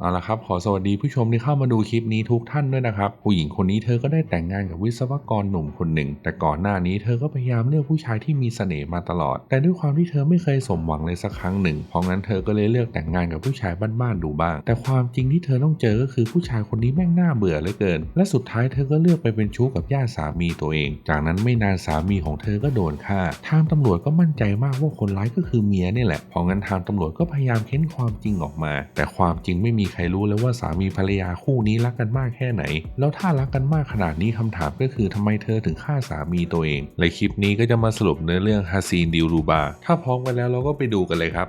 เอาละครับขอสวัสดีผู้ชมที่เข้ามาดูคลิปนี้ทุกท่านด้วยนะครับ ผู้หญิงคนนี้เธอก็ได้แต่งงานกับวิศวกรหนุ่มคนหนึ่ง แต่ก่อนหน้านี้เธอก็พยายามเลือกผู้ชายที่มีเสน่ห์มาตลอด แต่ด้วยความที่เธอไม่เคยสมหวังเลยสักครั้งหนึ่งเพราะงั้นเธอก็เลยเลือกแต่งงานกับผู้ชายบ้านๆดูบ้าง แต่ความจริงที่เธอต้องเจอก็คือผู้ชายคนนี้แม่งน่าเบื่อเหลือเกิน และสุดท้ายเธอก็เลือกไปเป็นชู้กับญาติสามีตัวเอง จากนั้นไม่นานสามีของเธอก็โดนฆ่า ทางตำรวจก็มั่นใจมากว่าคนร้ายก็คือเมียนี่แหละเพราะงั้นทางตำรวจก็พยายามเค้นความจริงออกมา แต่ความจริงไม่มีีใครรู้เลยว่าสามีภรรยาคู่นี้รักกันมากแค่ไหน แล้วถ้ารักกันมากขนาดนี้คำถามก็คือทำไมเธอถึงฆ่าสามีตัวเองในคลิปนี้ก็จะมาสรุปเนื้อเรื่องฮาซีนดิวรูบา ถ้าพร้อมกันแล้วเราก็ไปดูกันเลยครับ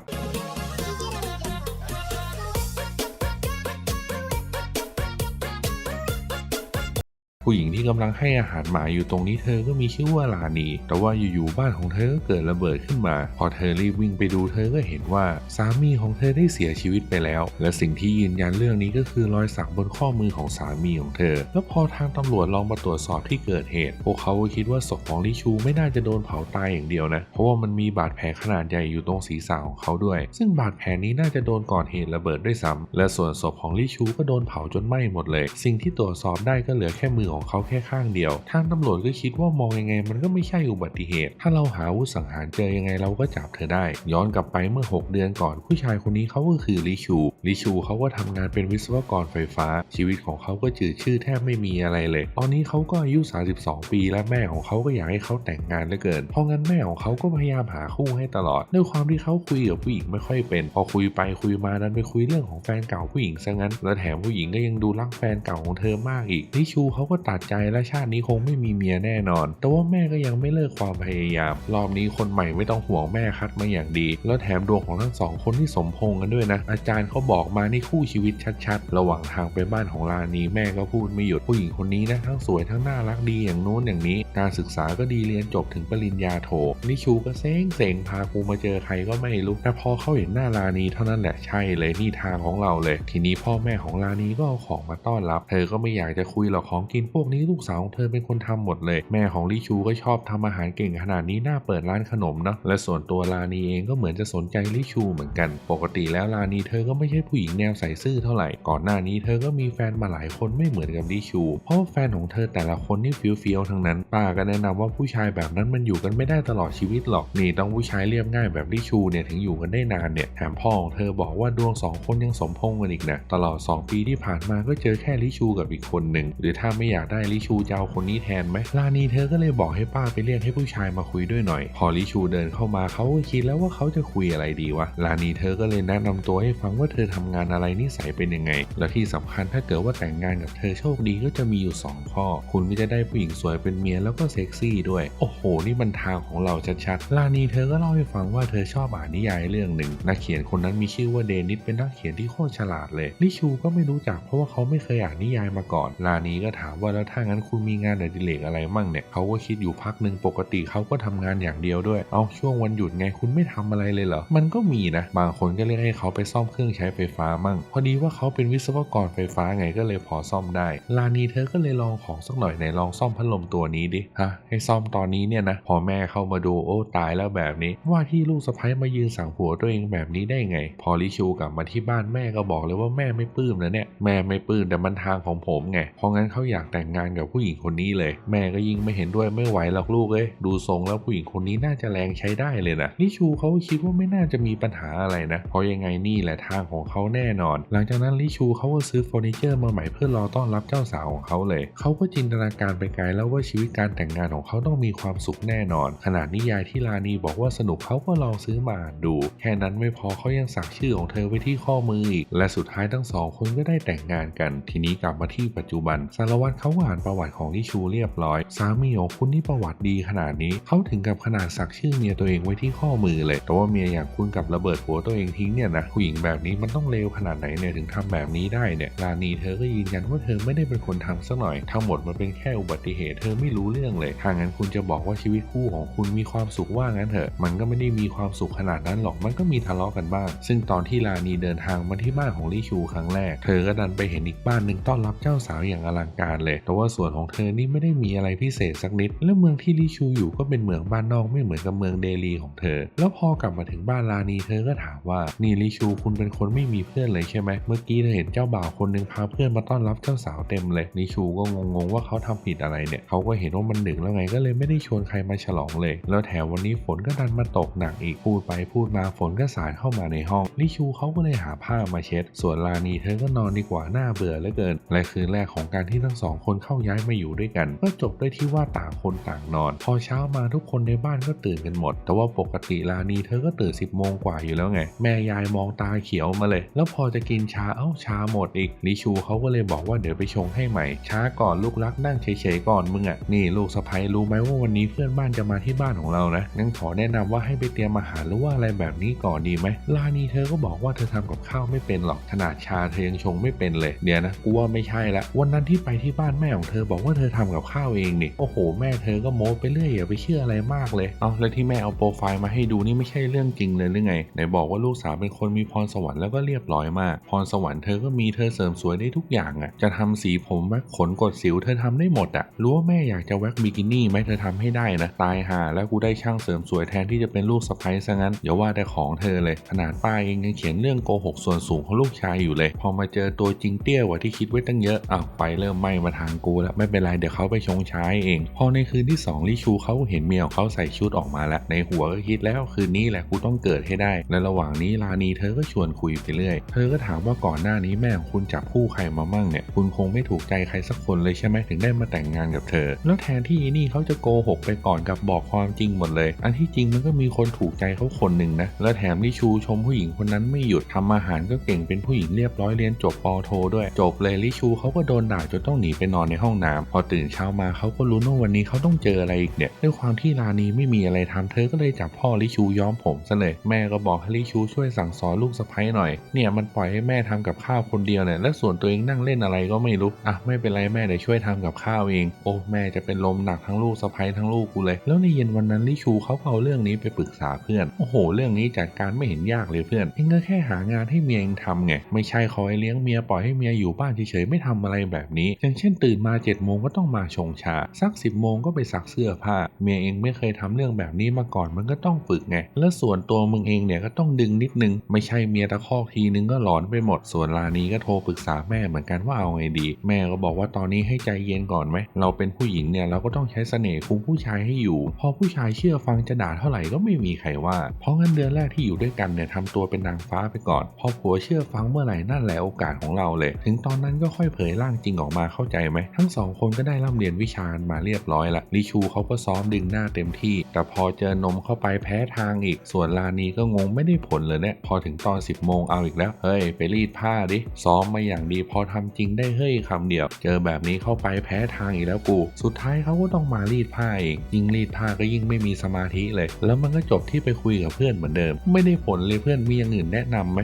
ผู้หญิงที่กำลังให้อาหารหมาอยู่ตรงนี้เธอก็มีชื่อว่าลานี แต่ว่าอยู่ๆบ้านของเธอก็เกิดระเบิดขึ้นมา พอเธอรีบวิ่งไปดูเธอก็เห็นว่าสามีของเธอได้เสียชีวิตไปแล้ว และสิ่งที่ยืนยันเรื่องนี้ก็คือรอยสักบนข้อมือของสามีของเธอ แล้วพอทางตำรวจลองมาตรวจสอบที่เกิดเหตุ พวกเขาก็คิดว่าศพของลิชูไม่น่าจะโดนเผาตายอย่างเดียวนะ เพราะว่ามันมีบาดแผลขนาดใหญ่อยู่ตรงศีรษะของเขาด้วย ซึ่งบาดแผลนี้น่าจะโดนก่อนเหตุระเบิดด้วยซ้ำและส่วนศพของลิชูก็โดนเผาจนไหม้หมดเลย สิ่งที่ตรวจสอบได้ก็เหลือแค่มือของเขาแค่ข้างเดียว ทางตำรวจก็คิดว่ามองยังไงมันก็ไม่ใช่อุบัติเหตุ ถ้าเราหาวุธสังหารเจอยังไงเราก็จับเธอได้ ย้อนกลับไปเมื่อ 6 เดือนก่อน ผู้ชายคนนี้เขาก็คือลิชูลิชูเขาก็ทำงานเป็นวิศวกรไฟฟ้า ชีวิตของเขาก็จืดชืดแทบไม่มีอะไรเลย ตอนนี้เขาก็อายุ 32 ปีและแม่ของเขาก็อยากให้เขาแต่งงานเหลือเกิน เพราะงั้นแม่ของเขาก็พยายามหาคู่ให้ตลอด ด้วยความที่เขาคุยกับผู้หญิงไม่ค่อยเป็น พอคุยไปคุยมาดันไปคุยเรื่องของแฟนเก่าผู้หญิงซะงั้น แล้วแถมผู้หญิงก็ยังดูรักแฟนเก่าของเธอมากอีกลิชูเขาก็ตัดใจและชาตินี้คงไม่มีเมียแน่นอน แต่ว่าแม่ก็ยังไม่เลิกความพยายาม รอบนี้คนใหม่ไม่ต้องห่วงแม่คัดมาอย่างดี แล้วแถมดวงของทั้งสองคนที่สมพงกันด้วยนะ อาจารย์เขาบอกมานี่คู่ชีวิตชัดๆ ระหว่างทางไปบ้านของลานีแม่ก็พูดไม่หยุดผู้หญิงคนนี้นะทั้งสวยทั้งน่ารักดีอย่างโน้นอย่างนี้ การศึกษาก็ดีเรียนจบถึงปริญญาโทนิชูก็เซ็งเซ็งพากูมาเจอใครก็ไม่รู้แต่พอเขาเห็นหน้าลานีเท่านั้นแหละใช่เลยนี่ทางของเราเลย ทีนี้พ่อแม่ของลานีก็เอาของมาต้อนรับ เธอก็ไม่อยากจะคุยหรอกของกินพวกนี้ลูกสาวของเธอเป็นคนทำหมดเลย แม่ของลิชูก็ชอบทำอาหารเก่งขนาดนี้น่าเปิดร้านขนมเนาะและส่วนตัวลานีเองก็เหมือนจะสนใจลิชูเหมือนกัน ปกติแล้วลานีเธอก็ไม่ใช่ผู้หญิงแนวใส่ซื่อเท่าไหร่ก่อนหน้านี้เธอก็มีแฟนมาหลายคนไม่เหมือนกับลิชู เพราะแฟนของเธอแต่ละคนนี่เฟี้ยวทั้งนั้นป้าก็แนะนำว่าผู้ชายแบบนั้นมันอยู่กันไม่ได้ตลอดชีวิตหรอกนี่ต้องผู้ชายเรียบง่ายแบบลิชูเนี่ยถึงอยู่กันได้นานเนี่ยแถมพ่อของเธอบอกว่าดวงสองคนยังสมพงกันอีกนะตลอด 2 ปีที่ผ่านมาก็เจอแค่ลิชูกับอีกคนหนึ่งหรือถ้าไม่อยากได้ลิชูจะเอาคนนี้แทนไหมลานีเธอก็เลยบอกให้ป้าไปเรียกให้ผู้ชายมาคุยด้วยหน่อย พอลิชูเดินเข้ามาเขาก็คิดแล้วว่าเขาจะคุยอะไรดีวะลานีเธอก็เลยแนะนำตัวให้ฟังว่าเธอทำงานอะไรนิสัยเป็นยังไง และที่สำคัญถ้าเกิดว่าแต่งงานกับเธอโชคดีก็จะมีอยู่ 2 ข้อ คุณก็จะได้ผู้หญิงสวยเป็นเมียแล้วก็เซ็กซี่ด้วย โอ้โห นี่มันทางของเราชัดๆลานีเธอก็เล่าให้ฟังว่าเธอชอบอ่านนิยายเรื่องหนึ่งนักเขียนคนนั้นมีชื่อว่าเดนิสเป็นนักเขียนที่โคตรฉลาดเลยลิชูก็ไม่รู้จักเพราะว่าเขาไม่เคยอ่านนิยายมาก่อน ลานีก็ถามว่าว่าแล้วถ้างั้นคุณมีงานอดิเรกอะไรมั่งเนี่ยเขาก็คิดอยู่พักหนึ่งปกติเขาก็ทำงานอย่างเดียวด้วย เอาช่วงวันหยุดไงคุณไม่ทำอะไรเลยเหรอ มันก็มีนะ บางคนก็เรียกให้เขาไปซ่อมเครื่องใช้ไฟฟ้ามั่ง พอดีว่าเขาเป็นวิศวกรไฟฟ้าไงก็เลยพอซ่อมได้ ลานีเธอก็เลยลองของสักหน่อยไหนลองซ่อมพัดลมตัวนี้ดิ ฮะ ให้ซ่อมตอนนี้เนี่ยนะ พอแม่เข้ามาดูโอ้ตายแล้วแบบนี้ ว่าที่ลูกสะใภ้มายืนสั่งผัวตัวเองแบบนี้ได้ไง พอลิชูกลับมาที่บ้านแม่ก็บอกเลยว่าแม่ไม่ปลื้มนะเนี่ย แม่ไม่ปลื้มแต่มันทางของผมไง เพราะงั้นเขาอยากแต่งงานกับผู้หญิงคนนี้เลย แม่ก็ยิ่งไม่เห็นด้วยไม่ไหวหรอกลูกเอ้ยดูทรงแล้วผู้หญิงคนนี้น่าจะแรงใช้ได้เลยนะลิชูเขาคิดว่าไม่น่าจะมีปัญหาอะไรนะ เพราะยังไงนี่แหละทางของเขาแน่นอน หลังจากนั้นลิชูเขาก็ซื้อเฟอร์นิเจอร์มาใหม่เพื่อรอต้อนรับเจ้าสาวของเขาเลย เขาก็จินตนาการไปไกลแล้วว่าชีวิตการแต่งงานของเขาต้องมีความสุขแน่นอน ขนาดนิยายที่ลานีบอกว่าสนุกเขาก็ลองซื้อมาดู แค่นั้นไม่พอเขายังสักชื่อของเธอไว้ที่ข้อมืออีก และสุดท้ายทั้งสองคนก็ได้แต่งงานกัน ทีนี้กลับมาที่ปัจจุบันสารวัตรเขาอ่านประวัติของลิชูเรียบร้อย สามีของคุณนี่ประวัติดีขนาดนี้ เขาถึงกับขนาดสักชื่อเมียตัวเองไว้ที่ข้อมือเลย แต่ว่าเมียอย่างคุณกับระเบิดหัวตัวเองทิ้งเนี่ยนะผู้หญิงแบบนี้มันต้องเลวขนาดไหนเนี่ยถึงทำแบบนี้ได้เนี่ยลานีเธอก็ยืนยันว่าเธอไม่ได้เป็นคนทำซะหน่อย ทั้งหมดมันเป็นแค่อุบัติเหตุเธอไม่รู้เรื่องเลยถ้างั้นคุณจะบอกว่าชีวิตคู่ของคุณมีความสุขว่างั้นเถอะ มันก็ไม่ได้มีความสุขขนาดนั้นหรอกมันก็มีทะเลาะกันบ้าง ซึ่งตอนที่ลานีเดินทางมาที่บ้านของลิชูครั้งแรก เธอก็ดันไปเห็นอีกบ้านหนึ่งต้อนรับเจ้าสาวอย่างอลังการเลยแต่ว่าส่วนของเธอนี่ไม่ได้มีอะไรพิเศษสักนิด และเมืองที่ลิชูอยู่ก็เป็นเมืองบ้านนอกไม่เหมือนกับเมืองเดลีของเธอ แล้วพอกลับมาถึงบ้านลานีเธอก็ถามว่านี่ลิชูคุณเป็นคนไม่มีเพื่อนเลยใช่ไหมเมื่อกี้เธอเห็นเจ้าบ่าวคนหนึ่งพาเพื่อนมาต้อนรับเจ้าสาวเต็มเลยลิชูก็งงๆว่าเขาทำผิดอะไรเนี่ยเขาก็เห็นว่ามันดึกแล้วไงก็เลยไม่ได้ชวนใครมาฉลองเลย แล้วแถมวันนี้ฝนก็ดันมาตกหนักอีกพูดไปพูดมาฝนก็สาดเข้ามาในห้องลิชูเขาก็เลยหาผ้ามาเช็ด ส่วนลานีเธอก็นอนดีกว่าหน้าเบื่อเหลือเกินและคืนแรกของการที่ทั้งสองคนเข้าย้ายมาอยู่ด้วยกัน ก็จบด้วยที่ว่าต่างคนต่างนอน พอเช้ามาทุกคนในบ้านก็ตื่นกันหมด แต่ว่าปกติลานีเธอก็ตื่น 10โมงกว่าอยู่แล้วไง แม่ยายมองตาเขียวมาเลย แล้วพอจะกินชาเอ้าชาหมดอีกลิชูเขาก็เลยบอกว่าเดี๋ยวไปชงให้ใหม่ ช้าก่อนลูกรักนั่งเฉยๆก่อนมึงอะนี่ลูกสะใภ้รู้ไหมว่าวันนี้เพื่อนบ้านจะมาที่บ้านของเรานะงั้นขอแนะนำว่าให้ไปเตรียมอาหารหรือว่าอะไรแบบนี้ก่อนดีไหมลานีเธอก็บอกว่าเธอทำกับข้าวไม่เป็นหรอกขนาดชาเธอยังชงไม่เป็นเลยเดี๋ยวนะกูว่าไม่ใช่ละวันนั้นที่ไปที่บ้านแม่ของเธอบอกว่าเธอทำกับข้าวเองนี่โอ้โห แม่เธอก็โม้ไปเรื่อยอย่าไปเชื่ออะไรมากเลยเอาแล้วที่แม่เอาโปรไฟล์มาให้ดูนี่ไม่ใช่เรื่องจริงเลยหรือไงไหนบอกว่าลูกสาวเป็นคนมีพรสวรรค์แล้วก็เรียบร้อยมากพรสวรรค์เธอก็มีเธอเสริมสวยได้ทุกอย่างอะ่ะจะทำสีผมแว็กขนกดสิวเธอทำได้หมดอะ่ะรู้ว่าแม่อยากจะแว็กบิกินี่ไหมเธอทำให้ได้นะตายหาแล้วกูได้ช่างเสริมสวยแทนที่จะเป็นลูกสะใภ้ซะงั้นอย่าว่าแต่ของเธอเลยขนาดป้าเองยังเขียนเรื่องโกหกส่วนสูงของลูกชายอยู่เลย พอมาเจอตัวจริงเตี้ยกว่าที่คิดไว้ตั้งเยอะอ้าวไฟเริ่มไหม้มาทางกูแล้วไม่เป็นไรเดี๋ยวเขาไปชงชาให้เอง พอในคืนที่สองลิชูเขาเห็นเมียของเขาใส่ชุดออกมาแล้ว ในหัวก็คิดแล้วคืนนี้แหละกูต้องเกิดให้ได้และระหว่างนี้ลานีเธอก็ชวนคุยไปเรื่อย เธอก็ถามว่าก่อนหน้านี้แม่ของคุณจับคู่ใครมามั่งเนี่ย คุณคงไม่ถูกใจใครสักคนเลยใช่ไหมถึงได้มาแต่งงานกับเธอ แล้วแทนที่นี่เขาจะโกหกไปก่อนกับบอกความจริงหมดเลย อันที่จริงมันก็มีคนถูกใจเขาคนหนึ่งนะ แล้วแถมลิชูชมผู้หญิงคนนั้นไม่หยุดทำอาหารก็เก่งเป็นผู้หญิงเรียบร้อยเรียนจบปโทด้วย จบเลยลิชูเขาก็โดนด่าจนต้องหนีไปนอนในห้องน้ำพอตื่นเช้ามาเขาก็รู้ว่าวันนี้เขาต้องเจออะไรอีกเนี่ยด้วยความที่ลานีไม่มีอะไรทำเธอก็เลยจับพ่อลิชูย้อมผมซะเลยแม่ก็บอกให้ลิชูช่วยสั่งสอนลูกสะใภ้หน่อยเนี่ยมันปล่อยให้แม่ทำกับข้าวคนเดียวเนี่ยและส่วนตัวเองนั่งเล่นอะไรก็ไม่รู้อะไม่เป็นไรแม่เดี๋ยวช่วยทำกับข้าวเอง โอ้แม่จะเป็นลมหนักทั้งลูกสะใภ้ทั้งลูกกูเลย แล้วในเย็นวันนั้นลิชูเขาก็เอาเรื่องนี้ไปปรึกษาเพื่อนโอ้โห เรื่องนี้จัดการไม่เห็นยากเลยเพื่อนเองก็แค่หางานให้เมียเองทำไงไม่ใช่คอยเลี้ยงเมียปล่อยให้เมียอยู่บ้านเฉยๆไม่ทำอะไรแบบนี้อย่างเช่นตื่นมา7จ็ดโมงก็ต้องมาชงชา สัก 10บโมงก็ไปซักเสื้อผ้า เมียเองไม่เคยทำเรื่องแบบนี้มาก่อนมันก็ต้องฝึกไง แล้วส่วนตัวมึงเองเนี่ยก็ต้องดึงนิดนึง ไม่ใช่เมียตะคอกทีนึงก็หลอนไปหมด ส่วนลานีก็โทรปรึกษาแม่เหมือนกันว่าเอาไงดี แม่ก็บอกว่าตอนนี้ให้ใจเย็นก่อนไหม เราเป็นผู้หญิงเนี่ยเราก็ต้องใช้เสน่ห์คุมผู้ชายให้อยู่ พอผู้ชายเชื่อฟังจะด่าเท่าไหร่ก็ไม่มีใครว่า เพราะงั้นเดือนแรกที่อยู่ด้วยกันเนี่ยทำตัวเป็นนางฟ้าไปก่อน พอผัวเชื่อฟังเมื่อไหร่นั่นแหละโอกาสของเราเลย ถึงตอนนั้นก็ค่อยเผยร่างจริงออกมาเข้าใจไหม ทั้งสองคนก็ได้ร่ำเรียนวิชามาเรียบร้อยละลิชูเขาก็ซ้อมดึงหน้าเต็มที่ แต่พอเจอนมเข้าไปแพ้ทางอีก ส่วนลานีก็งงไม่ได้ผลเลยเนี่ยพอถึงตอน 10 โมงเอาอีกแล้ว เฮ้ย ไปรีดผ้าดิซ้อมมาอย่างดีพอทำจริงได้เฮ้ยคำเดียว เจอแบบนี้เข้าไปแพ้ทางอีกแล้วกู สุดท้ายเขาก็ต้องมารีดผ้าเองยิ่งรีดผ้าก็ยิ่งไม่มีสมาธิเลย แล้วมันก็จบที่ไปคุยกับเพื่อนเหมือนเดิม ไม่ได้ผลเลยเพื่อนมีอย่างอื่นแนะนำไหม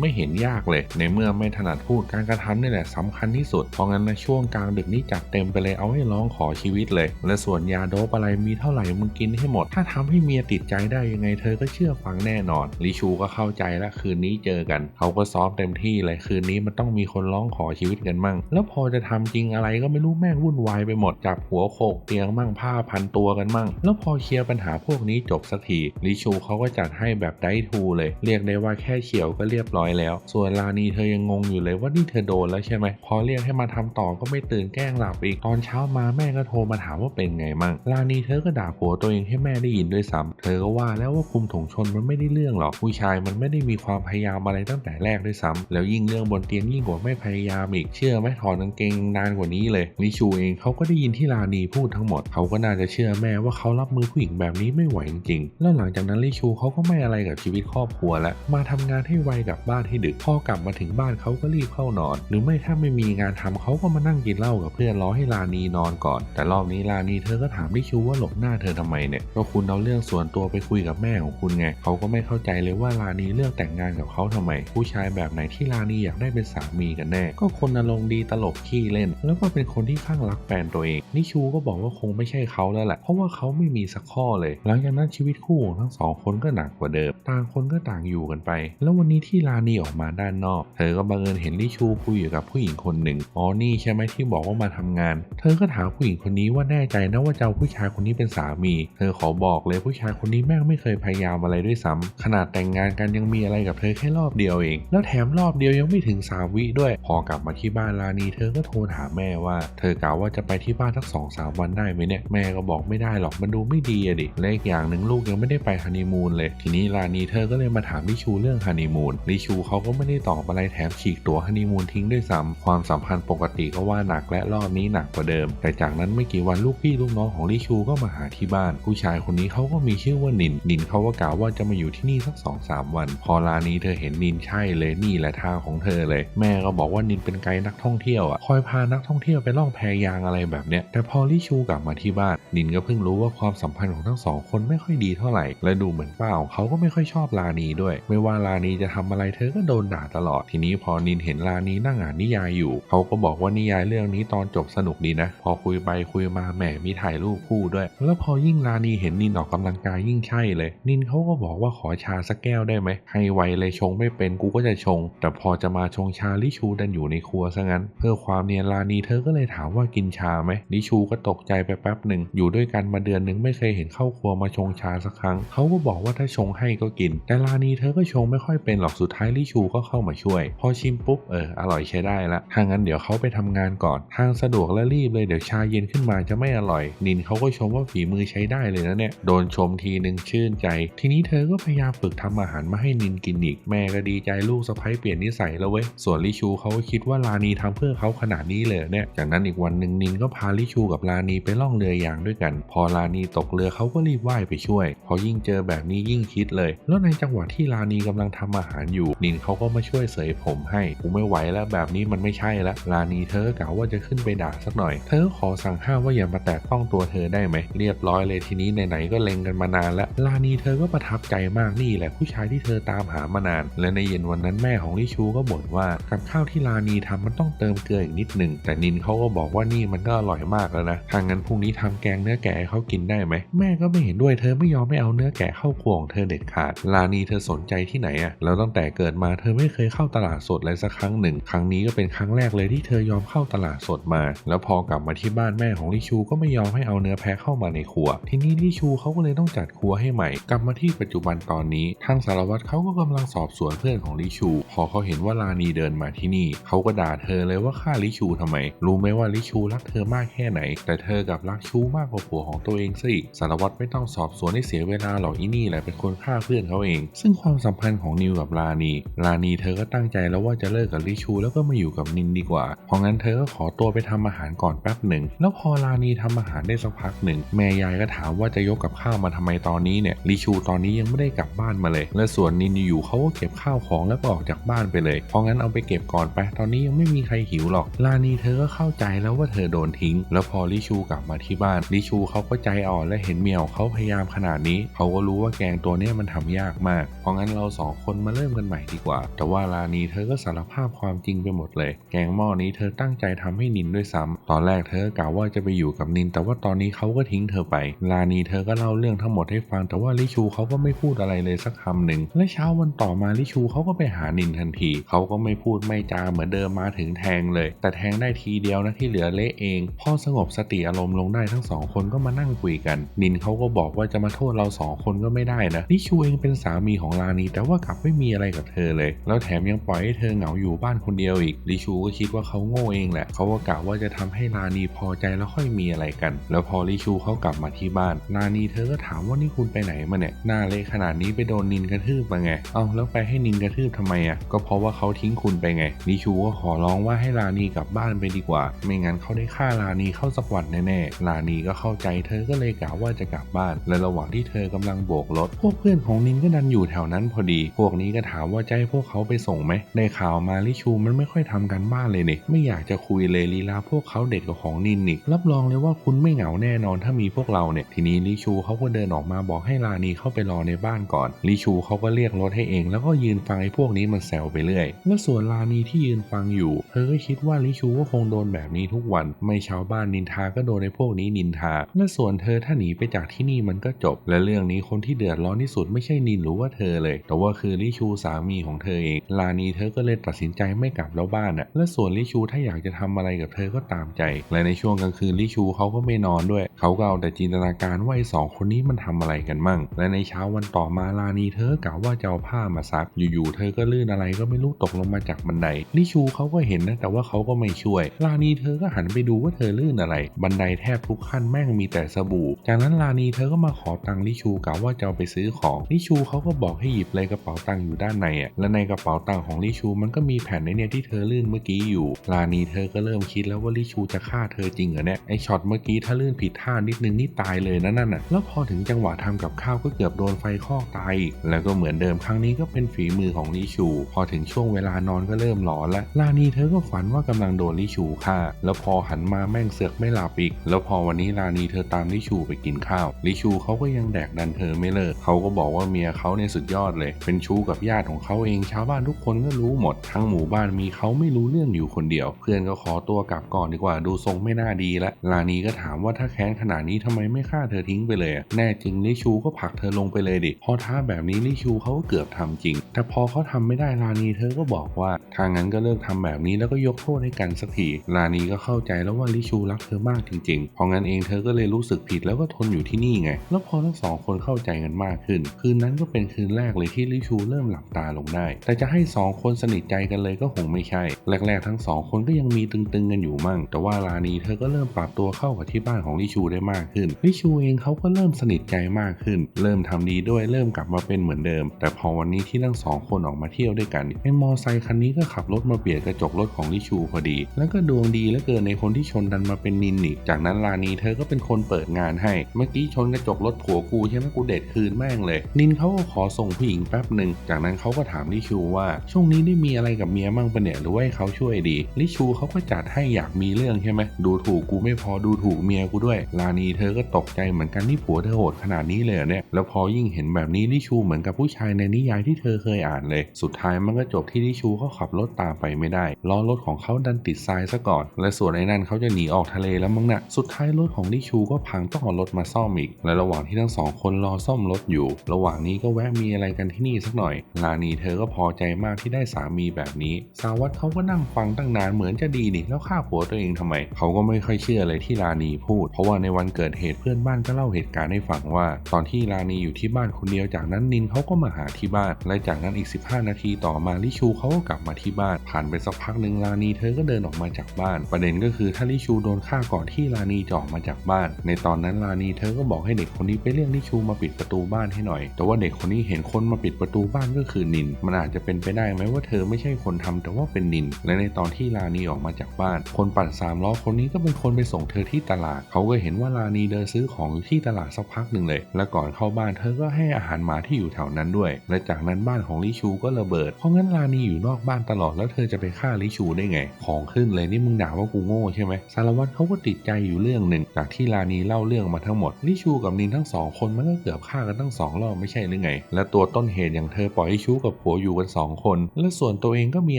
ไม่เห็นยากเลย ในเมื่อไม่ถนัดพูดการกระทำนี่แหละสำคัญที่สุดเพราะงั้นนะช่วงกลางดึกนี้จัดเต็มไปเลยเอาให้ร้องขอชีวิตเลย และส่วนยาโดปอะไรมีเท่าไหร่มึงกินให้หมด ถ้าทำให้เมียติดใจได้ยังไงเธอก็เชื่อฟังแน่นอนลิชูก็เข้าใจแล้วคืนนี้เจอกัน เขาก็ซ้อมเต็มที่เลยคืนนี้มันต้องมีคนร้องขอชีวิตกันมั่ง แล้วพอจะทำจริงอะไรก็ไม่รู้แม่งวุ่นวายไปหมดจับหัวโขกเตียงมั่งผ้าพันตัวกันมั่ง แล้วพอเคลียร์ปัญหาพวกนี้จบสักทีลิชูเขาก็จัดให้แบบได้ทูเลย เรียกได้ว่าแค่เฉียวก็เรียบร้อยแล้ว ส่วนลานีเธอยังงงอยู่เลยว่านี่เธอโดนแล้วใช่ไหมพอเรียกให้มาทำต่อก็ไม่ตื่นแกล้งหลับอีกตอนเช้ามาแม่ก็โทรมาถามว่าเป็นไงมั่งลานีเธอก็ด่าผัวตัวเองให้แม่ได้ยินด้วยซ้ำเธอก็ว่าแล้วว่าคุมถุงชนมันไม่ได้เรื่องหรอกผู้ชายมันไม่ได้มีความพยายามอะไรตั้งแต่แรกด้วยซ้ำแล้วยิ่งเรื่องบนเตียงยิ่งกว่าไม่พยายามอีกเชื่อไหมถอดกางเกงนานกว่านี้เลยลิชูเองเขาก็ได้ยินที่ลานีพูดทั้งหมดเขาก็น่าจะเชื่อแม่ว่าเขารับมือผู้หญิงแบบนี้ไม่ไหวจริงๆแล้วหลังจากนั้นลิชูเขาก็ไม่อะไรกับชีวิตครอบครัวแล้วมาทำงานให้ไวกลับบ้านให้ดึกพอกลับมาถึงบ้านเขาก็รีบเข้านอน หรือไม่ถ้าไม่มีงานทำเขาก็มานั่งกินเหล้ากับเพื่อนรอให้ลานีนอนก่อน แต่รอบนี้ลานีเธอก็ถามลิชูว่าหลบหน้าเธอทำไมเนี่ยก็คุณเอาเรื่องส่วนตัวไปคุยกับแม่ของคุณไงเขาก็ไม่เข้าใจเลยว่าลานีเลือกแต่งงานกับเขาทำไม ผู้ชายแบบไหนที่ลานีอยากได้เป็นสามีกันแน่ ก็คนอารมณ์ดีตลกขี้เล่น แล้วก็เป็นคนที่ข้างรักแฟนตัวเองนิชูก็บอกว่าคงไม่ใช่เขาแล้วแหละเพราะว่าเขาไม่มีสักข้อเลย หลังจากนั้นชีวิตคู่ของทั้งสองคนก็หนักกว่าเดิมต่างคนก็ต่างอยู่กันไป แล้ววันนี้ที่ลานีออกมาด้านนอก เธอก็บังเอิญเห็นลิชูคุยอยู่กับผู้หญิงคนหนึ่งอ๋อนี่ใช่ไหมที่ที่บอกว่ามาทำงาน เธอก็ถามผู้หญิงคนนี้ว่าแน่ใจนะว่าจะเอาผู้ชายคนนี้เป็นสามี เธอขอบอกเลยผู้ชายคนนี้แม่งไม่เคยพยายามอะไรด้วยซ้ำขนาดแต่งงานกันยังมีอะไรกับเธอแค่รอบเดียวเอง แล้วแถมรอบเดียวยังไม่ถึงสามวิด้วย พอกลับมาที่บ้านลานีเธอก็โทรถามแม่ว่า เธอกล่าวว่าจะไปที่บ้านสักสองสามวันได้ไหมเนี่ยแม่ก็บอกไม่ได้หรอกมันดูไม่ดีอะดิและอีกอย่างหนึ่งลูกยังไม่ได้ไปฮันนีมูนเลย ทีนี้ลานีเธอก็เลยมาถามลิชูเรื่องฮันนีมูนลิชูเขาก็ไม่ได้ตอบอะไรแถมฉีกตั๋วฮันนีมูนทิ้งด้วยซ้ำความสัมพันธ์ปกติก็ว่าหนักและรอบนี้หนักกว่าเดิม แต่จากนั้นไม่กี่วันลูกพี่ลูกน้องของลิชูก็มาหาที่บ้าน ผู้ชายคนนี้เขาก็มีชื่อว่านิน นินเขาก็กล่าวว่าจะมาอยู่ที่นี่สักสองสามวัน พอลานีเธอเห็นนินใช่เลยนี่แหละทางของเธอเลย แม่ก็บอกว่านินเป็นไกด์นักท่องเที่ยวอะคอยพานักท่องเที่ยวไปล่องแพยางอะไรแบบเนี้ยแต่พอลิชูกลับมาที่บ้านนินก็เพิ่งรู้ว่าความสัมพันธ์ของทั้งสองคนไม่ค่อยดีเท่าไหร่ และดูเหมือนป้าของเขาก็ไม่ค่อยชอบลานีด้วย ไม่ว่าลานีจะทำอะไรเธอก็โดนด่าตลอด ทีนี้พอนินเห็นลานีนั่งอ่านนิยายอยู่ เขาก็บอกว่านิยายเรื่องนี้ตอนจบสนุกดีนะ พอคุยไปคุยมาแหมมีถ่ายรูปคู่ด้วย แล้วพอยิ่งลานีเห็นนินออกกำลังกายยิ่งใช่เลย นินเขาก็บอกว่าขอชาสักแก้วได้ไหมให้ไวเลยชงไม่เป็นกูก็จะชง แต่พอจะมาชงชาลิชูดันอยู่ในครัวซะงั้น เพื่อความเนียนลานีเธอก็เลยถามว่ากินชาไหมลิชูก็ตกใจไปแป๊บหนึ่งอยู่ด้วยกันมาเดือนหนึ่งไม่เคยเห็นเข้าครัวมาชงชาสักครั้งเขาก็บอกว่าถ้าชงให้ก็กิน แต่ลานีเธอก็ชงไม่ค่อยเป็นหรอกสุดท้ายลิชูก็เข้ามาช่วย พอชิมปุ๊บเอออร่อยใช้ได้ละถ้างั้นเดี๋ยวเขาไปทำงานก่อนทางสะดวกและรีบเลยเดี๋ยวชาเย็นขึ้นมาจะไม่อร่อย นินเขาก็ชมว่าฝีมือใช้ได้เลยนะเนี่ย โดนชมทีหนึ่งชื่นใจ ทีนี้เธอก็พยายามฝึกทำอาหารมาให้นินกินอีก แม่ก็ดีใจลูกสะใภ้เปลี่ยนนิสัยแล้วเว้ย ส่วนลิชูเขาก็คิดว่าลานีทำเพื่อเขาขนาดนี้เลยเนี่ย จากนั้นอีกวันหนึ่งนินก็พาลิชูกับลานีไปล่องเรือยางด้วยกัน พอลานีตกเรือเขาก็รีบว่ายไปช่วย พอยิ่งเจอแบบนี้ยิ่งคิดเลย แล้วในจังหวะที่ลานีกำลังทำอาหารอยู่ นินเขาก็มาช่วยเสยผมให้ กูไม่ไหวแล้วแบบนี้มันไม่ใช่ละ ลานีเธอก็กล่าวว่าจะขึ้นไปด่าสักหน่อย เธอขอสั่งห้ามว่าอย่ามาแตะต้องตัวเธอได้ไหม เรียบร้อยเลยทีนี้ไหนๆก็เล็งกันมานานแล้ว ลานีเธอก็ประทับใจมากนี่แหละผู้ชายที่เธอตามหามานาน และในเย็นวันนั้นแม่ของลิชูก็บ่นว่ากับข้าวที่ลานีทำมันต้องเติมเกลืออีกนิดหนึ่งแต่นินเขาก็บอกว่านี่มันก็อร่อยมากแล้วนะทางงั้นพรุ่งนี้ทำแกงเนื้อแกะเขากินได้ไหมแม่ก็ไม่เห็นด้วยเธอไม่ยอมไม่เอาเนื้อแกะเข้าครัวของเธอเด็ดขาด ลานีเธอสนใจที่ไหนอะแล้วตั้งแต่เกิดมาเธอไม่เคยเข้าตลาดสดเลยสักครั้งหนึ่ง ครั้งนี้ก็เป็นครั้งแรกเลยที่เธอยอมเข้าตลาดสดมา แล้วพอกลับมาที่บ้านแม่ของลิชูก็ไม่ยอมให้เอาเนื้อแพะเข้ามาในครัว ทีนี้ลิชูเขาก็เลยต้องจัดครัวให้ใหม่ กลับมาที่ปัจจุบันตอนนี้ ทางสารวัตรเขาก็กำลังสอบสวนเพื่อนของลิชู พอเขาเห็นว่าลานีเดินมาที่นี่ เขาก็ด่าเธอเลยว่าฆ่าลิชูทำไม รู้ไหมว่าลิชูรักเธอมากแค่ไหน แต่เธอกับรักชูมากกว่าผัวของตัวเองสิสารวัตรไม่ต้องสอบสวนให้เสียเวลาหรอกอีนี่แหละเป็นคนฆ่าเพื่อนเขาเอง ซึ่งความสัมพันธ์ของนิวกับลานีลานีเธอก็ตั้งใจแล้วว่าจะเลิกกับลิชูแล้วก็มาอยู่กับนินดีกว่า เพราะงั้นเธอก็ขอตัวไปทำอาหารก่อนแป๊บหนึ่ง แล้วพอลานีทำอาหารได้สักพักหนึ่ง แม่ยายก็ถามว่าจะยกกับข้าวมาทำไมตอนนี้เนี่ยลิชูตอนนี้ยังไม่ได้กลับบ้านมาเลย และส่วนนินอยู่เขาก็เก็บข้าวของแล้วก็ออกจากบ้านไปเลย เพราะงั้นเอาไปเก็บก่อนไป ตอนนี้ยังไม่มีใครหิวหรอก ลานีเธอก็เข้าใจแล้วว่าเธอโดนทิ้ง แล้วพอลิชูกลับมาที่บ้านลิชูเขาก็ใจอ่อนและเห็นเมียของเขาพยายามขนาดนี้ เขาก็รู้ว่าแกงตัวนี้มันทำยากมาก เพราะงั้นเราสองคนมาเริ่มกันใหม่ดีกว่า แต่ว่าลานีเธอก็สารภาพความจริงไปหมดเลย แกงหม้อนี้เธอตั้งใจทำให้นินด้วยซ้ำตอนแรกเธอกล่าวว่าจะไปอยู่กับนิน แต่ว่าตอนนี้เขาก็ทิ้งเธอไป ลานีเธอก็เล่าเรื่องทั้งหมดให้ฟัง แต่ว่าลิชูเขาก็ไม่พูดอะไรเลยสักคำหนึ่ง และเช้าวันต่อมาลิชูเขาก็ไปหานินทันที เขาก็ไม่พูดไม่จาเหมือนเดิมมาถึงแทงเลย แต่แทงได้ทีเดียวนะที่เหลือเละเอง พอสงบสติอารมณ์ลงได้ทั้งสองคนก็มานั่งคุยกัน นินเขาก็บอกว่าจะมาโทษเราสองคนก็ไม่ได้นะลิชูเองเป็นสามีของลานีแต่ว่ากลับไม่มีอะไรกับเธอเลย แล้วแถมยังปล่อยให้เธอเหงาอยู่บ้านคนเดียวอีกลิชูก็คิดว่าเขาโง่เองแหละเขาก็กะว่าจะทำให้ลานีพอใจแล้วค่อยมีอะไรกัน แล้วพอลิชูเขากลับมาที่บ้านลานีเธอก็ถามว่านี่คุณไปไหนมาเนี่ยหน้าเละขนาดนี้ไปโดนนินกระทืบมาไง เอ้าแล้วไปให้นินกระทืบทำไมอะก็เพราะว่าเขาทิ้งคุณไปไงลิชูก็ขอร้องว่าให้ลานีกลับบ้านไปดีกว่า ไม่งั้นเขาได้ฆ่าลานีเข้าสักวันแน่ๆลานีก็เข้าใจเธอก็เลยกล่าวว่าจะกลับบ้าน และระหว่างที่เธอกำลังโบกรถพวกเพื่อนของนินก็ดันอยู่แถวนั้นพอดี พวกนี้ก็ถามว่าจะให้พวกเขาไปส่งไหมในข่าวมาลิชูมันไม่ค่อยทำกันบ้านเลยเนี่ยไม่อยากจะคุยเลยลีลาพวกเขาเด็ดกว่าของนินอีกรับรองเลยว่าคุณไม่เหงาแน่นอนถ้ามีพวกเราเนี่ย ทีนี้ลิชูเขาก็เดินออกมาบอกให้ลานีเข้าไปรอในบ้านก่อนลิชูเขาก็เรียกรถให้เอง แล้วก็ยืนฟังไอ้พวกนี้มันแซวไปเรื่อยและส่วนลานีที่ยืนฟังอยู่ เธอก็คิดว่าลิชูก็คงโดนแบบนี้ทุกวัน ไม่ชาวบ้านนินทาก็โดนไอ้พวกนี้นินทาและส่วนเธอถ้าหนีไปจากที่นี่มันก็จบ และเรื่องนี้คนที่เดือดร้อนที่สุดไม่ใช่นินหรือว่าเธอเลย แต่ว่าคือลิชูสามีของเธอเอง ลานีเธอก็เลยตัดสินใจไม่กลับแล้วบ้านอะและส่วนลิชูถ้าอยากจะทำำอะไรกับเธอก็ตามใจ และในช่วงกลางคืนลิชูเขาก็ไม่นอนด้วย เขาก็เอาแต่จินตนาการว่าไอ้สองคนนี้มันทำอะไรกันมั่ง และในเช้าวันต่อมาลานีเธอกล่าวว่าจะเอาผ้ามาซัก อยู่ๆเธอก็ลื่นอะไรก็ไม่รู้ตกลงมาจากบันไดลิชูเขาก็เห็นนะแต่ว่าเขาก็ไม่ช่วย ลานีเธอก็หันไปดูว่าเธอลื่นอะไร บันไดแทบทุกขั้นแม่งมีแต่สบู่ จากนั้นลานีเธอก็มาขอตังค์ลิชูกล่าวว่าจะเอาไปซื้อของลิชูเขาก็บอกให้หยิบเลยกระเป๋าตังค์อยู่ด้านในอะและในกระเป๋าตังค์ของลิชูมันก็มีแผ่นในเนี่ยที่เธอลื่นเมื่อกี้อยู่ ลานีเธอก็เริ่มคิดแล้วว่าลิชูจะฆ่าเธอจริงเหรอเนี่ยไอช็อตเมื่อกี้ถ้าลื่นผิดท่านิดนึงนี่ตายเลยนะนั่นน่ะแล้วพอถึงจังหวะทำกับข้าวก็เกือบโดนไฟคอกตายอีกแล้วก็เหมือนเดิมครั้งนี้ก็เป็นฝีมือของลิชู พอถึงช่วงเวลานอนก็เริ่มหลอนล้วลานีเธอก็ฝันว่ากำลังโดนลิชูฆ่า แล้วพอหันมาแม่งเสือกไม่หลับอีก แล้วพอวันนี้ลานีเธอตามลิชูไปกินข้าวลิชูเขาก็ยังแดกดันเธอไม่เลิกเขาก็บอกว่าเมียเขาเนี่ยสุดยอดเลย เป็นชู้กับญาติของเขาเองชาวบ้านทุกคนก็รู้หมดทั้งหมู่บ้านมีเขาไม่รู้เรื่องอยู่คนเดียว เพื่อนก็ขอตัวกลับก่อนดีกว่าดูทรงไม่น่าดีละลานีก็ถามว่าถ้าแค้นขนาดนี้ทำไมไม่ฆ่าเธอทิ้งไปเลย แน่จริงลิชูก็ผลักเธอลงไปเลยดิพอท้าแบบนี้ลิชูเขาก็เกือบทำจริง แต่พอเขาทำไม่ได้ลานีเธอก็บอกว่าถ้างั้นก็เลิกทำแบบนี้แล้วก็ยกโทษให้กันสักทีลานีก็เข้าใจแล้วว่าลิชูรักเธอมากจริงๆ เพราะงั้นเองเธอก็เลยรู้สึกผิดแล้วก็ทนอยู่ที่นี่ไง แล้วพอทั้งสองคนเข้าใจกันมากขึ้น คืนนั้นก็เป็นคืนแรกเลยที่ลิชูเริ่มหลับตาลงได้ แต่จะให้สองคนสนิทใจกันเลยก็คงไม่ใช่ แรกๆทั้งสองคนก็ยังมีตึงๆกันอยู่มั่ง แต่ว่าลานีเธอก็เริ่มปรับตัวเข้ากับที่บ้านของลิชูได้มากขึ้นลิชูเองเขาก็เริ่มสนิทใจมากขึ้น เริ่มทำดีด้วยเริ่มกลับมาเป็นเหมือนเดิม แต่พอวันนี้ที่ทั้งสองคนออกมาเที่ยวด้วยกันไอ้มอไซค์คันนี้ก็ขับรถมาเบียดกระจกรถของลิชูพอดี แล้วก็ดวงดีเหลือเกินในคนที่ชนดันมาเป็นนินอีกจากนั้นลานีเธอก็เป็นคนเปิดงานให้ เมื่อกี้ชนกระจกรถผัวกูใช่ไหมกูเด็ดคืนแม่งเลย นินเขาก็ขอส่งผู้หญิงแป๊บหนึ่งจากนั้นเขาก็ถามลิชูว่าช่วงนี้ได้มีอะไรกับเมียมั่งปะเนี่ยหรือว่าให้เขาช่วยดีลิชูเขาก็จัดให้อยากมีเรื่องใช่ไหมดูถูกกูไม่พอดูถูกเมียกูด้วย ลานีเธอก็ตกใจเหมือนกันที่ผัวเธอโหดขนาดนี้เลยเนี่ยแล้วพอยิ่งเห็นแบบนี้ลิชูเหมือนกับผู้ชายในนิยายที่เธอเคยอ่านเลย สุดท้ายมันก็จบที่ลิชูเขาขับรถตามไปไม่ได้ล้อรถของเขาดันติดทรายซะก่อน และส่วนไอ้นั่นเขาจะหนีออกทะเลแล้วมั้งนะ่ะสุดท้ายรถของลิชูก็พังต้องเอารถมาซ่อมอีก และระหว่างที่ทั้งสองคนรอซ่อมรถอยู่ ระหว่างนี้ก็แวะมีอะไรกันที่นี่สักหน่อย ลานีเธอก็พอใจมากที่ได้สามีแบบนี้ สาวัตเขาก็นั่งฟังตั้งนานเหมือนจะดีนี่แล้วฆ่าผัวตัวเองทำไม เขาก็ไม่ค่อยเชื่อเลยที่ลานีพูด เพราะว่าในวันเกิดเหตุเพื่อนบ้านก็เล่าเหตุการณ์ให้ฟังว่า ตอนที่ลานีอยู่ที่บ้านคนเดียวจากนั้นนินเขาก็มาหาที่บ้าน และจากนั้นอีก 15 นาทีต่อมาลิชูเขาก็กลับมาที่บ้าน ผ่านไปสักพักหนึ่งลานีเธอก็เดินออกมาจากบ้าน ประเด็นก็คือถ้าลิชูโดนฆ่าก่อนที่ลานีจะออกมาจากบ้าน ในตอนนั้นลานีเธอก็บอกให้เด็กคนนี้ไปเรียกลิชูมาปิดประตูบ้านให้หน่อย แต่ว่าเด็กคนนี้เห็นคนมาปิดประตูบ้านก็คือนิน มันอาจจะเป็นไปได้ไหมว่าเธอไม่ใช่คนทำแต่ว่าเป็นนิน และในตอนที่ลานีออกมาจากบ้าน คนปั่นสามล้อคนนี้ก็เป็นคนไปส่งเธอที่ตลาด เขาก็เห็นว่าลานีเดินซื้อของอยู่ที่ตลาดสักพักหนึ่งเลย และก่อนเข้าบ้านเธอก็ให้อาหารหมาที่อยู่แถวนั้นด้วย และจากนั้นบ้านของลิชูก็ระเบิด เพราะงั้นลานีอยู่นอกบ้านตลอดแล้วเธอจะไปฆ่าลิชูได้ไง ของขึ้นเลยนี่มึงด่าว่ากูโง่ใช่ไหมสารวัตรเขาก็ติดใจอยู่เรื่องหนึ่ง จากที่ลานีเล่าเรื่องมาทั้งหมดลิชูกับนินทั้งสองคนมันก็เกือบฆ่ากันทั้งสองรอบไม่ใช่หรือไง และตัวต้นเหตุอย่างเธอปล่อยให้ชู้กับผัวอยู่กันสองคน และส่วนตัวเองก็มี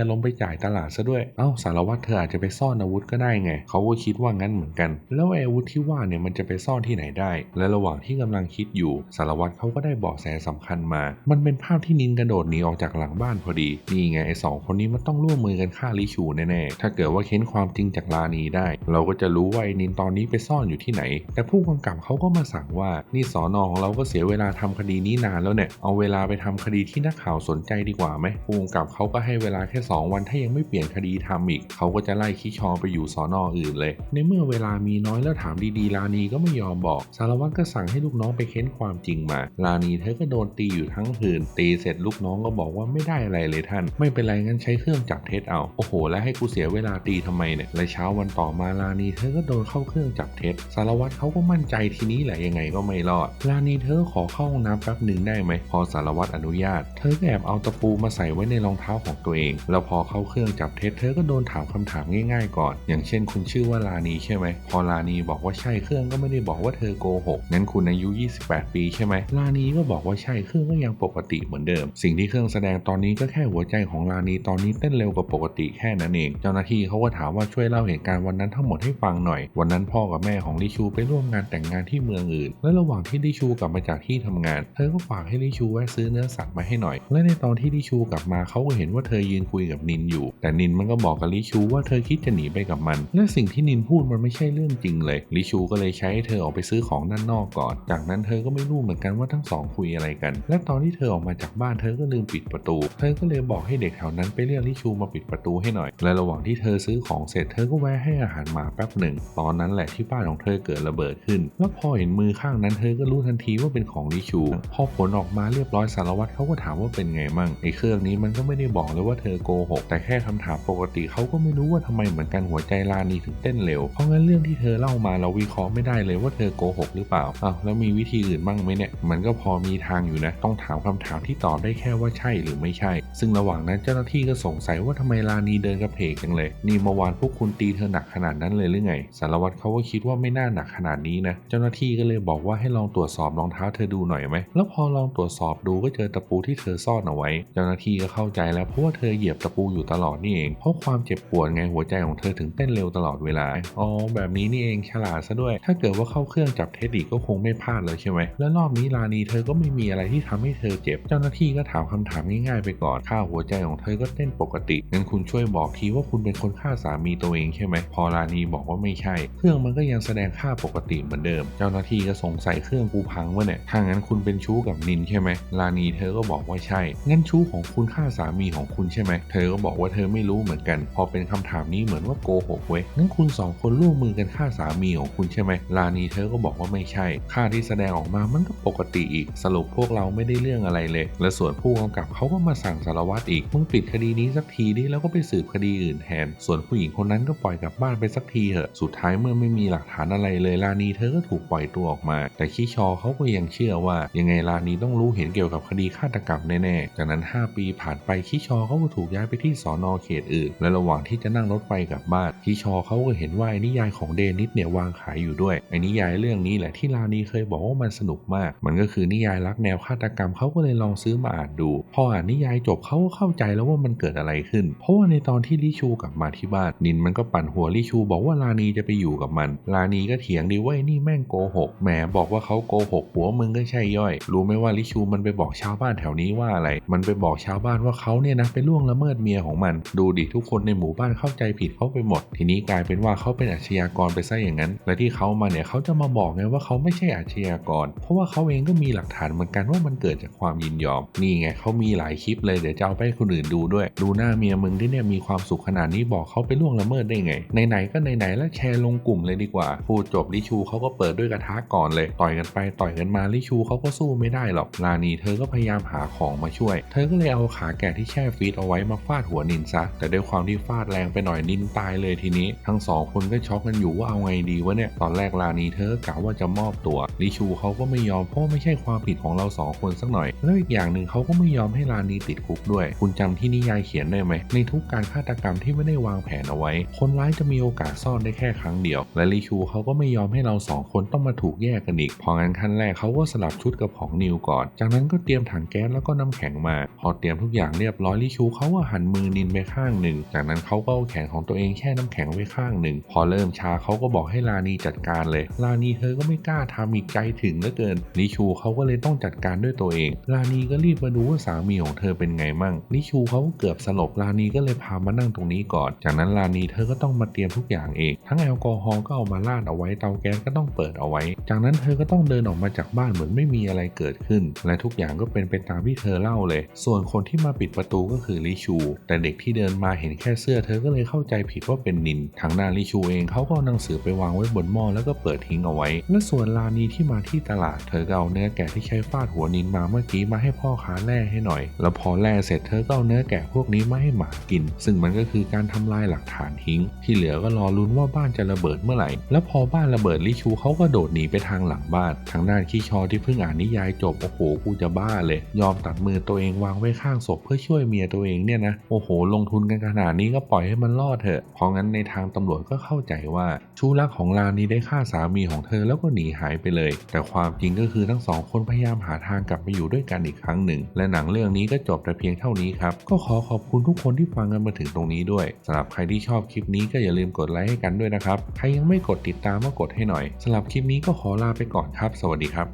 อารมณ์ไปจ่ายตลาดซะด้วย เอ้าสารวัตรเธออาจจะไปซ่อนอาวุธก็ได้ไง เขาก็คิดว่างั้นเหมือนกัน แล้วไออาวุธที่ว่าเนี่ยมันจะไปซ่อนที่ไหนได้ และระหว่างที่กำลังคิดอยู่ สารวัตรเขาก็ได้เบาะแสสำคัญมา มันเป็นภาพที่นินกระโดดหนีออกจากหลังบ้านพอดี นี่ไงไอ้สองคนนี้มันต้องร่วมมือกันฆ่าลิชูแน่ๆ ถ้าเกิดว่าเค้นความจริงจากลานีได้ เราก็จะรู้ว่าไอ้นินตอนนี้ไปซ่อนอยู่ที่ไหน แต่ผู้กำกับเขาก็มาสั่งว่านี่สอนอของเราก็เสียเวลาทำคดีนี้นานแล้วเนี่ย เอาเวลาไปทำคดีที่นักข่าวสนใจดีกว่าไหมผู้กำกับเขาก็ให้เวลาแค่ 2 วันถ้ายังไม่เปลี่ยนคดีทำอีก เขาก็จะไล่คิชอไปอยู่สอนออื่นเลย ในเมื่อเวลามีน้อยแล้วถามดีๆลานีก็ไม่ยอมบอก สารวัตรก็สั่งให้ลูกน้องไปเค้นความจริงมา ลานีเธอก็โดนตีอยู่ทั้งคืน ตีเสร็จลูกน้องก็บอกว่าไม่ได้อะไรเลยท่าน ไม่เป็นไรงั้นใช้เครื่องจับเท็จเอา โอ้โห แล้วให้กูเสียเวลาตีทำไมเนี่ยและเช้าวันต่อมาลานีเธอก็โดนเข้าเครื่องจับเท็จ สารวัตรเขาก็มั่นใจทีนี้แหละยังไงก็ไม่รอด ลานีเธอขอเข้าห้องน้ำแป๊บหนึ่งได้ไหม พอสารวัตรอนุญาต เธอก็แอบเอาตะปูมาใส่ไว้ในรองเท้าของตัวเอง แล้วพอเข้าเครื่องจับเท็จเธอก็โดนถามคำถามง่ายๆก่อน อย่างเช่น คุณชื่อว่าลานีใช่ไหม พอลานีบอกว่าใช่เครื่องก็ไม่ได้บอกว่าเธอโกหกงั้นคุณอายุ 28 ปีใช่ไหมลานีก็บอกว่าใช่เครื่องก็ยังปกติเหมือนเดิม สิ่งที่เครื่องแสดงตอนนี้ก็แค่หัวใจของลานีตอนนี้เต้นเร็วกว่าปกติแค่นั้นเอง เจ้าหน้าที่เขาก็ถามว่าช่วยเล่าเหตุการณ์วันนั้นทั้งหมดให้ฟังหน่อย วันนั้นพ่อกับแม่ของลิชูไปร่วมงานแต่งงานที่เมืองอื่น และระหว่างที่ลิชูกลับมาจากที่ทำงาน เธอก็ฝากให้ลิชูแวะซื้อเนื้อสัตว์มาให้หน่อย และในตอนที่ลิชูกลับมาเขาก็เห็นว่าเธอยืนคุยกับนินอยู่ แต่นินมันก็บอกกับลิชูว่าเธออคิดจะหนีไปกับมัน และสิ่งที่นินพูดมันไม่ใช่เรื่องจริงเลย ลิชูก็เลยใช้ให้เธอออกไปซื้อของด้านนอกก่อน จากนั้นเธอก็ไม่รู้เหมือนกันว่าทั้งสองคุยอะไรกัน และตอนที่เธอออกมาจากบ้านเธอก็ลืมปิดประตู เธอก็เลยบอกให้เด็กแถวนั้นไปเรียกลิชูมาปิดประตูให้หน่อย และระหว่างที่เธอซื้อของเสร็จเธอก็แวะให้อาหารหมาแป๊บหนึ่ง ตอนนั้นแหละที่บ้านของเธอเกิดระเบิดขึ้น แล้วพอเห็นมือข้างนั้นเธอก็รู้ทันทีว่าเป็นของลิชู พอผลออกมาเรียบร้อยสารวัตรเขาก็ถามว่าเป็นไงมั่งไอ้เครื่องนี้มันก็ไม่ได้บอกเลยว่าเธอโกหกแต่แค่คำถามปกติเขาก็ไม่รู้ว่าทำไมเหมือนกันหัวใจลานีถึงเต้นเร็ว เพราะงั้นเรื่องที่เธอเล่ามาเราวิเคราะห์ไม่ได้เลยว่าเธอโกหกหรือเปล่าอ้าวแล้วมีวิธีอื่นบ้างไหมเนี่ย มันก็พอมีทางอยู่นะ ต้องถามคำถามที่ตอบได้แค่ว่าใช่หรือไม่ใช่ ซึ่งระหว่างนั้นเจ้าหน้าที่ก็สงสัยว่าทำไมลานีเดินกระเพกจังเลย นี่เมื่อวานพวกคุณตีเธอหนักขนาดนั้นเลยหรือไง สารวัตรเขาก็คิดว่าไม่น่าหนักขนาดนี้นะ เจ้าหน้าที่ก็เลยบอกว่าให้ลองตรวจสอบรองเท้าเธอดูหน่อยไหม แล้วพอลองตรวจสอบดูก็เจอตะปูที่เธอซ่อนเอาไว้ เจ้าหน้าที่ก็เข้าใจแล้วเพราะว่าเธอเหยียบตะปูอยู่ตลอดนี่เอง เพราะความเจ็บปวดไงหัวใจของเธอถึงเต้นเร็วตลอดเวลา อ๋อ แบบนี้นี่เองฉลาดซะด้วย ถ้าเกิดว่าเข้าเครื่องจับเท็จอีกก็คงไม่พลาดเลยใช่ไหม และรอบนี้ลานีเธอก็ไม่มีอะไรที่ทำให้เธอเจ็บ เจ้าหน้าที่ก็ถามคำถามง่ายๆไปก่อน ค่าหัวใจของเธอก็เต้นปกติ งั้นคุณช่วยบอกทีว่าคุณเป็นคนฆ่าสามีตัวเองใช่ไหม พอลานีบอกว่าไม่ใช่ เครื่องมันก็ยังแสดงค่าปกติเหมือนเดิม เจ้าหน้าที่ก็สงสัยเครื่องกูพังวะเนี่ย ถ้างั้นคุณเป็นชู้กับนินใช่ไหม ลานีเธอก็บอกว่าใช่ งั้นชู้ของคุณฆ่าสามีของคุณใช่ไหม เธอก็บอกว่าเธอไม่รู้เหมือนกัน พอเป็นคำถามนี้เหมือนว่าโกหกเว้ยงั้นคุณสองคนร่วมมือกันฆ่าสามีของคุณใช่ไหมลานีเธอก็บอกว่าไม่ใช่ค่าที่แสดงออกมามันก็ปกติอีก สรุปพวกเราไม่ได้เรื่องอะไรเลย และส่วนผู้กำกับเขาก็มาสั่งสารวัตรอีกมึงปิดคดีนี้สักทีดิแล้วก็ไปสืบคดีอื่นแทน ส่วนผู้หญิงคนนั้นก็ปล่อยกลับบ้านไปสักทีเถอะสุดท้ายเมื่อไม่มีหลักฐานอะไรเลยลานีเธอก็ถูกปล่อยตัวออกมา แต่คิชอเขาก็ยังเชื่อว่า ยังไงลานีต้องรู้เห็นเกี่ยวกับคดีฆาตกรรมแน่ๆจากนั้น 5 ปีผ่านไปคิชอเขาก็ถูกย้ายไปที่สอนอเขตอื่นและระหว่างที่จะนั่งรถไฟกลับบ้านคิชอเขาก็เห็นว่าไอ้นิยายของเดนิสเนี่ยวางขายอยู่ด้วยไอ้นิยายเรื่องนี้แหละที่ลานีเคยบอกว่ามันสนุกมาก มันก็คือนิยายรักแนวฆาตกรรมเขาก็เลยลองซื้อมาอ่านดู พออ่านนิยายจบเขาก็เข้าใจแล้วว่ามันเกิดอะไรขึ้น เพราะว่าในตอนที่ลิชูกลับมาที่บ้านนินมันก็ปั่นหัวลิชู บอกว่าลานีจะไปอยู่กับมัน ลานีก็เถียงดีว่าไอ้นี่แม่งโกหกแหมบอกว่าเขาโกหกหัวมึงก็ใช่ย่อย รู้ไหมว่าลิชูมันไปบอกชาวบ้านแถวนี้ว่าอะไร มันไปบอกชาวบ้านว่าเขาเนี่ยนะไปล่วงละเมิดเมียของมัน ดูดิทุกคนในหมู่บ้านเข้าใจผิดเขาไปหมด ทีนี้กลายเป็นว่าเขาเป็นอาชญากรไปซะอย่างนั้น และที่เขามาเนี่ยเขาจะมาบอกไงว่าเขาไม่ใช่อาชญากร เพราะว่าเขาเองก็มีหลักฐานเหมือนกันว่ามันเกิดจากความยินยอม นี่ไงเขามีหลายคลิปเลยเดี๋ยวจะเอาไปให้คนอื่นดูด้วย ดูหน้าเมียมึงที่เนี่ยมีความสุขขนาดนี้บอกเขาไปล่วงละเมิดได้ไงไหนๆก็ไหนๆแล้วแชร์ลงกลุ่มเลยดีกว่าพูดจบลิชูเขาก็เปิดด้วยกระทะก่อนเลย ต่อยกันไปต่อยกันมาลิชูเขาก็สู้ไม่ได้หรอกลานีเธอก็พยายามหาของมาช่วย เธอก็เลยเอาขาแกะที่แช่ฟรีซเอาไว้มาฟาดหัวนินซะแต่ด้วยความที่ฟาดแรงไปหน่อยนินตายเลยทีนี้ ทั้งสองคนก็ช็อกกันอยู่ว่าเอาไงดีวะเนี่ย ตอนแรกลานีเธอกะว่าจะมอบตัวลิชูเขาก็ไม่ยอมเพราะไม่ใช่ความผิดของเราสองคนสักหน่อย แล้วอีกอย่างหนึ่งเขาก็ไม่ยอมให้ลานีติดคุกด้วย คุณจำที่นิยายเขียนได้ไหม ในทุกการฆาตกรรมที่ไม่ได้วางแผนเอาไว้ คนร้ายจะมีโอกาสซ่อนได้แค่ครั้งเดียว และลิชูเขาก็ไม่ยอมให้เราสองคนต้องมาถูกแยกกันอีก พองั้นขั้นแรกเขาก็สลับชุดกับของนิวก่อน จากนั้นก็เตรียมถังแก๊สแล้วก็น้ำแข็งมา พอเตรียมทุกอย่างเรียบร้อยลิชูเขาก็หันมือนินไปข้างหนึ่ง จากนั้นเขาก็เอาแขนของตัวเองแช่น้ำแข็งไว้ข้างหนึ่ง พอเริ่มชาเขาก็บอกให้ลานีจัดการเลย ลานีเธอก็ไม่กล้าทำอีกใจถึงเหลือเกินลิชูเขาก็เลยต้องจัดการด้วยตัวเอง ลานีก็รีบมาดูว่าสามีของเธอเป็นไงมั่งลิชูเขาก็เกือบสลบลานีก็เลยพามานั่งตรงนี้ก่อน จากนั้นลานีเธอก็ต้องมาเตรียมทุกอย่างเอง ทั้งแอลกอฮอล์ก็เอามาราดเอาไว้เตาแก๊สก็ต้องเปิดเอาไว้ จากนั้นเธอก็ต้องเดินออกมาจากบ้านเหมือนไม่มีอะไรเกิดขึ้น และทุกอย่างก็เป็นไปตามที่เธอเล่าเลย ส่วนคนที่มาปิดประตูก็คือลิชู แต่เด็กที่เดินมาเห็นแค่เสื้อเธอก็เลยเข้าใจผิดว่าเป็นนินทางด้าลิชูเองเขาก็เอาหนังสือไปวางไว้บนหม้อแล้วก็เปิดทิ้งเอาไว้ และส่วนลานีที่มาที่ตลาด เธอก็เอาเนื้อแกะที่ใช้ฟาดหัวนินมาเมื่อกี้มาให้พ่อค้าแล่ให้หน่อย แล้วพอแล่เสร็จเธอก็เอาเนื้อแกะพวกนี้มาให้หมากิน ซึ่งมันก็คือการทำลายหลักฐานทิ้ง ที่เหลือก็รอลุ้นว่าบ้านจะระเบิดเมื่อไหร่ แล้วพอบ้านระเบิดลิชูเขาก็โดดหนีไปทางหลังบ้านทางด้านขี้ชอที่เพิ่งอ่านนิยายจบโอ้โหกูจะบ้าเลย ยอมตัดมือตัวเองวางไว้ข้างศพเพื่อช่วยเมียตัวเองเนี่ยนะโอ้โห ลงทุนกันขนาดนี้ก็ปล่อยให้มันรอดเถอะ เพราะงั้นในทางตำรวจก็เข้าใจว่าชู้รักของลานีได้ฆ่าสามีของเธอแล้วก็หนีหายไปเลย แต่ความจริงก็คือทั้งสองคนพยายามหาทางกลับมาอยู่ด้วยกันอีกครั้งหนึ่ง และหนังเรื่องนี้ก็จบแต่เพียงเท่านี้ครับ ก็ขอขอบคุณทุกคนที่ฟังกันมาถึงตรงนี้ด้วยสำหรับใครที่ชอบคลิปนี้ก็อย่าลืมกดไลค์ให้กันด้วยนะครับ ใครยังไม่กดติดตามก็กดให้หน่อยสำหรับคลิปนี้ก็ขอลาไปก่อนครับ สวัสดีครับ